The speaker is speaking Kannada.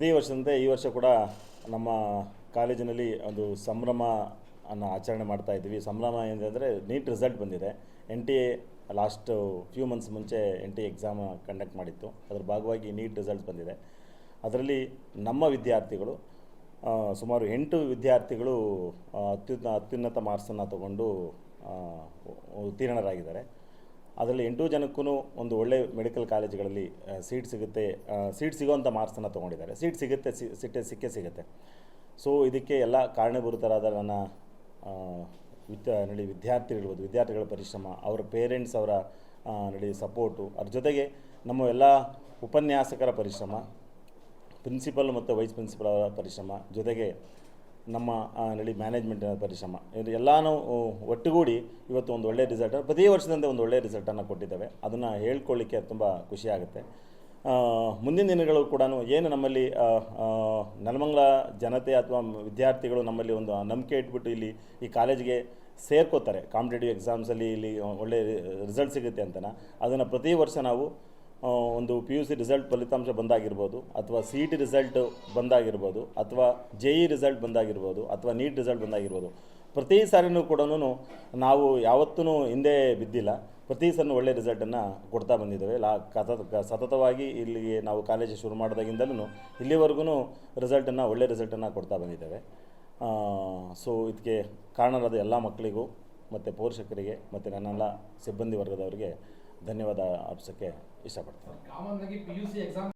ಪ್ರತಿ ವರ್ಷದಂತೆ ಈ ವರ್ಷ ಕೂಡ ನಮ್ಮ ಕಾಲೇಜಿನಲ್ಲಿ ಒಂದು ಸಂಭ್ರಮ ಅನ್ನು ಆಚರಣೆ ಮಾಡ್ತಾ ಇದ್ದೀವಿ. ಸಂಭ್ರಮ ಏನಂದರೆ ನೀಟ್ ರಿಸಲ್ಟ್ ಬಂದಿದೆ. N T A last few months ಮುಂಚೆ ಎನ್ ಟಿ ಎಕ್ಸಾಮ್ ಕಂಡಕ್ಟ್ ಮಾಡಿತ್ತು. ಅದರ ಭಾಗವಾಗಿ ನೀಟ್ ರಿಸಲ್ಟ್ ಬಂದಿದೆ. ಅದರಲ್ಲಿ ನಮ್ಮ ವಿದ್ಯಾರ್ಥಿಗಳು ಸುಮಾರು ಎಂಟು ವಿದ್ಯಾರ್ಥಿಗಳು ಅತ್ಯುನ್ನ ಅತ್ಯುನ್ನತ ಮಾರ್ಕ್ಸನ್ನು ತಗೊಂಡು ಉತ್ತೀರ್ಣರಾಗಿದ್ದಾರೆ. ಅದರಲ್ಲಿ ಎಂಟು ಜನಕ್ಕೂ ಒಂದು ಒಳ್ಳೆ ಮೆಡಿಕಲ್ ಕಾಲೇಜುಗಳಲ್ಲಿ ಸೀಟ್ ಸಿಗುತ್ತೆ ಸೀಟ್ ಸಿಗೋವಂಥ ಮಾರ್ಕ್ಸನ್ನು ತೊಗೊಂಡಿದ್ದಾರೆ. ಸೀಟ್ ಸಿಗುತ್ತೆ ಸಿಟ್ಟೆ, ಸಿಕ್ಕೇ ಸಿಗುತ್ತೆ. ಸೊ ಇದಕ್ಕೆ ಎಲ್ಲ ಕಾರಣಭೂತರಾದ ನನ್ನ ವಿದ್ಯಾ, ನಡಿ ವಿದ್ಯಾರ್ಥಿಗಳಿರ್ಬೋದು ವಿದ್ಯಾರ್ಥಿಗಳ ಪರಿಶ್ರಮ, ಅವರ ಪೇರೆಂಟ್ಸ್ ಅವರ ನಡಿ ಸಪೋರ್ಟು ಅದ್ರ ಜೊತೆಗೆ ನಮ್ಮ ಎಲ್ಲ ಉಪನ್ಯಾಸಕರ ಪರಿಶ್ರಮ ಪ್ರಿನ್ಸಿಪಲ್ ಮತ್ತು ವೈಸ್ ಪ್ರಿನ್ಸಿಪಲ್ ಅವರ ಪರಿಶ್ರಮ, ಜೊತೆಗೆ ನಮ್ಮ ನಡಿ ಮ್ಯಾನೇಜ್ಮೆಂಟಿನ ಪರಿಶ್ರಮ. ಇದು ಎಲ್ಲನೂ ಒಟ್ಟುಗೂಡಿ ಇವತ್ತು ಒಂದು ಒಳ್ಳೆಯ ರಿಸಲ್ಟ್ ಪ್ರತಿ ವರ್ಷದಂತೆ ಒಂದು ಒಳ್ಳೆಯ ರಿಸಲ್ಟನ್ನು ಕೊಟ್ಟಿದ್ದೇವೆ. ಅದನ್ನು ಹೇಳ್ಕೊಳ್ಳಿಕ್ಕೆ ತುಂಬ ಖುಷಿಯಾಗುತ್ತೆ ಮುಂದಿನ ದಿನಗಳು ಕೂಡ ಏನು ನಮ್ಮಲ್ಲಿ ನೆಲಮಂಗಲ ಜನತೆ ಅಥವಾ ವಿದ್ಯಾರ್ಥಿಗಳು ನಮ್ಮಲ್ಲಿ ಒಂದು ನಂಬಿಕೆ ಇಟ್ಬಿಟ್ಟು ಇಲ್ಲಿ ಈ ಕಾಲೇಜಿಗೆ ಸೇರ್ಕೋತಾರೆ. ಕಾಂಪಿಟೇಟಿವ್ ಎಕ್ಸಾಮ್ಸಲ್ಲಿ ಇಲ್ಲಿ ಒಳ್ಳೆ ರಿಸಲ್ಟ್ ಸಿಗುತ್ತೆ ಅಂತನ. ಅದನ್ನು ಪ್ರತಿ ವರ್ಷ ನಾವು ಒಂದು ಪಿ ಯು ಸಿ ರಿಸಲ್ಟ್ ಫಲಿತಾಂಶ ಬಂದಾಗಿರ್ಬೋದು, ಅಥವಾ ಸಿ ಇ ಟಿ ರಿಸಲ್ಟ್ ಬಂದಾಗಿರ್ಬೋದು, ಅಥವಾ ಜೆ ಇ ರಿಸಲ್ಟ್ ಬಂದಾಗಿರ್ಬೋದು, ಅಥವಾ ನೀಟ್ ರಿಸಲ್ಟ್ ಬಂದಾಗಿರ್ಬೋದು, ಪ್ರತಿ ಸಾರಿನೂ ಕೂಡ ನಾವು ಯಾವತ್ತೂ ಹಿಂದೆ ಬಿದ್ದಿಲ್ಲ. ಪ್ರತಿ ಸಲ ಒಳ್ಳೆಯ ರಿಸಲ್ಟನ್ನು ಕೊಡ್ತಾ ಬಂದಿದ್ದೇವೆ. ಲಾ ಕತ ಸತತವಾಗಿ ಇಲ್ಲಿಗೆ ನಾವು ಕಾಲೇಜು ಶುರು ಮಾಡಿದಾಗಿಂದಲೂ ಇಲ್ಲಿವರೆಗೂ ರಿಸಲ್ಟನ್ನು ಒಳ್ಳೆಯ ರಿಸಲ್ಟನ್ನು ಕೊಡ್ತಾ ಬಂದಿದ್ದೇವೆ. ಸೊ ಇದಕ್ಕೆ ಕಾರಣರಾದ ಎಲ್ಲ ಮಕ್ಕಳಿಗೂ, ಮತ್ತು ಪೋಷಕರಿಗೆ, ಮತ್ತು ನನ್ನೆಲ್ಲ ಸಿಬ್ಬಂದಿ ವರ್ಗದವರಿಗೆ ಧನ್ಯವಾದ ಅರ್ಪಿಸೋಕ್ಕೆ ಇಷ್ಟಪಡ್ತೀನಿ